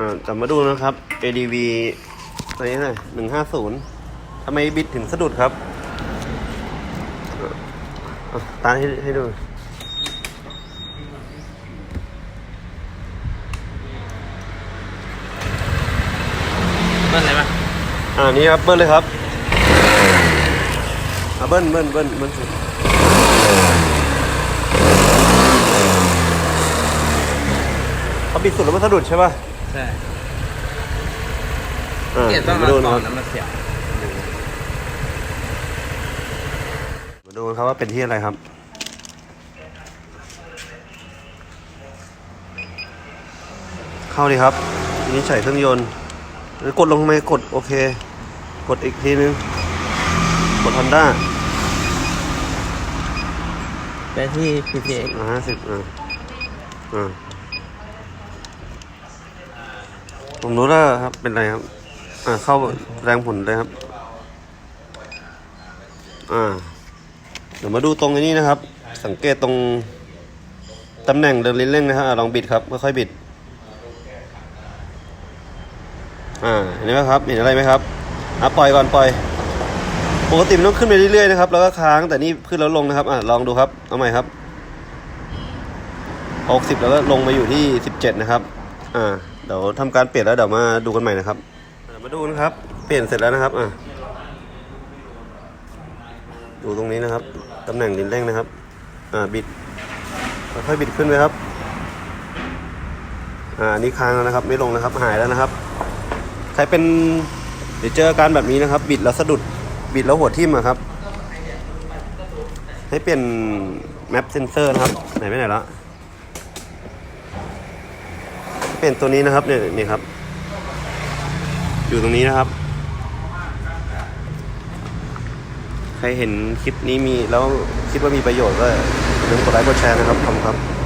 อ่าแต่มาดูนะครับ ADV ตัวนี้หน่อยหนึ่งห้าศูนย์ทำไมบิดถึงสะดุดครับอะอะตาให้ให้ดูเบิ้ลอะไรปะอ่านี่ครับเบิ้ลเลยครับอ่าเบิ้ลเบิ้ลเบิ้ลเบิ้ลสุดเขาบิดสุดแล้วมันสะดุดใช่ป่ะ ใช่อ่าเกียรต้องมามาดูก่นะอคนรับแล้วมาเสียบมาดูกันครับว่าเป็นที่อะไรครับ เข้าดีครับทีนี้ใส่เครื่องยนต์หรือกดลงทำไมกดโอเค กดอีกทีนึง กดฮอนด้าไปที่ PPX อ่าห้าสิบอ่าอ่า ผมรู้แล้วครับ เป็นไรครับ อ่า เข้าแรงผลเลยครับ อ่า เดี๋ยวมาดูตรงนี้นะครับ สังเกตตรงตำแหน่งเดินลิ้นเร่งนะครับลองบิดครับค่อยๆบิด อ่าเห็นไหมครับ เห็นอะไรไหมครับ อะปล่อยก่อนปล่อยปกติมันต้องขึ้นไปเรื่อยๆนะครับ แล้วก็ค้างแต่นี่ขึ้นแล้วลงนะครับ อะลองดูครับ เอาใหม่ครับหกสิบแล้วก็ลงมาอยู่ที่สิบเจ็ดนะครับ อ่า เดี๋ยวทำการเปลี่ยนแล้วเดี๋ยวมาดูกันใหม่นะครับเดี๋ยวมาดูนะครับ เปลี่ยนเสร็จแล้วนะครับอ่าดูตรงนี้นะครับตำแหน่งดินเร่งนะครับ อ่าบิดค่อยบิดขึ้นไปครับ อ่านี่ค้างแล้วนะครับ ไม่ลงนะครับหายแล้วนะครับ ใครเป็นเดี๋ยวเจออาการแบบนี้นะครับ บิดแล้วสะดุดบิดแล้วหัวทิ่มอะครับ ให้เปลี่ยนแมปเซนเซอร์นะครับ ไหนไปไหนแล้ว เป็นตัวนี้นะครับเนี่ยนี่ครับ อยู่ตรงนี้นะครับ ใครเห็นคลิปนี้มีแล้วคิดว่ามีประโยชน์ก็อย่าลืมกดไลค์กดแชร์นะครับขอบคุณครับ